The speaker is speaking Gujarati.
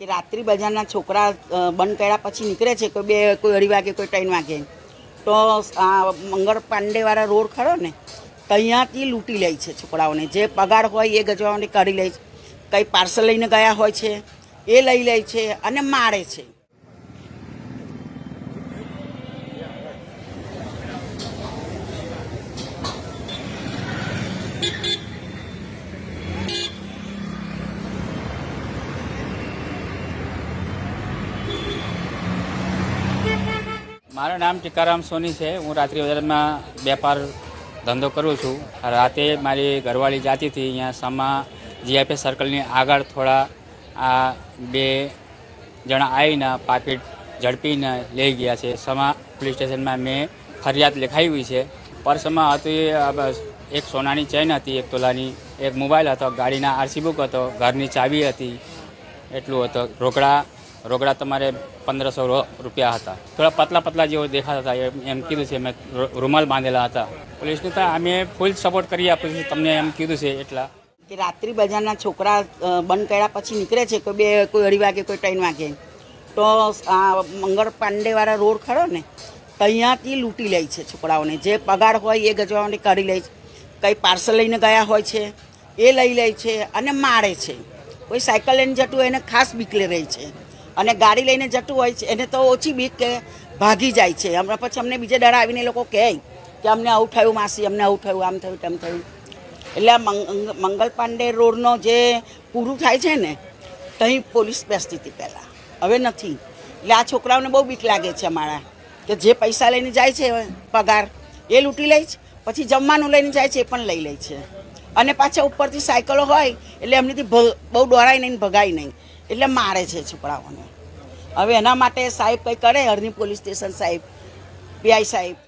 કે રાત્રિ બજારના છોકરા બંધ કર્યા પછી નીકળે છે કોઈ બે, કોઈ અઢી વાગે, કોઈ ત્રણ વાગે, તો આ મંગળ પાંડેવાળા રોડ ખરો ને ત્યાંથી લૂંટી લે છે છોકરાઓને. જે પગાર હોય એ ગજવાઓને કાઢી લે છે. કંઈ પાર્સલ લઈને ગયા હોય છે, એ લઈ લે છે અને મારે છે. મારું નામ ટીકારામ સોની છે. હું રાત્રિ બજારમાં વેપાર ધંધો કરું છું. રાતે મારી ઘરવાળી જાતી હતી. અહીંયા સમા જીઆઈપી સર્કલની આગળ થોડા આ બે જણા આવીને પાકીટ ઝડપીને લઈ ગયા છે. સમા પોલીસ સ્ટેશનમાં મેં ફરિયાદ લખાવી છે. પર્સમાં હતું એ એક સોનાની ચેન હતી, એક તોલાની, એક મોબાઈલ હતો, ગાડીના આરસી બુક હતો, ઘરની ચાવી હતી, એટલું હતું. રોકડા રોકડા તમારે પંદરસો રૂપિયા હતા. થોડા પતલા પતલા જેવો દેખાતા હતા. એમ કીધું છે, મેં રૂમાલ બાંધેલા હતા. પોલીસને તો અમે ફૂલ સપોર્ટ કરી આપીશું તમને એમ કીધું છે એટલા. કે રાત્રિ બજારના છોકરા બંધ કર્યા પછી નીકળે છે, કોઈ બે કોઈ અઢી વાગે, કોઈ ત્રણ વાગે. તો આ મંગળ પાંડેવાળા રોડ ખરો ને ત્યાંથી લૂંટી લે છે છોકરાઓને. જે પગાર હોય એ ગજવાની કરી લે છે. કંઈ પાર્સલ લઈને ગયા હોય છે, એ લઈ લે છે અને મારે છે. કોઈ સાયકલ લઈને જતું એને ખાસ બીકલે રહી છે. અને ગાડી લઈને જતું હોય છે, એને તો ઓછી બીક કે ભાગી જાય છે. હમણાં પછી અમને બીજે દાડા આવીને લોકો કહે કે અમને આવું થયું, માસી, અમને આવું થયું, આમ થયું, તેમ થયું. એટલે આ મંગ- મંગલ પાંડે રોડનો જે પૂરું થાય છે ને ત્યાં પોલીસ બેસતી હતી પહેલાં. હવે નથી. એટલે આ છોકરાઓને બહુ બીક લાગે છે અમારા, કે જે પૈસા લઈને જાય છે, પગાર, એ લૂંટી લે છે, પછી જમવાનું લઈને જાય છે, એ પણ લઈ લે છે. અને પાછા ઉપરથી સાયકલો હોય, એટલે એમનીથી બહુ દોડાય નહીં ભગાય નહીં. એટલે મારે છે છોકરાઓને. હવે એના માટે સાહેબ કંઈ કરે? હરની પોલીસ સ્ટેશન સાહેબ, પીઆઈ સાહેબ.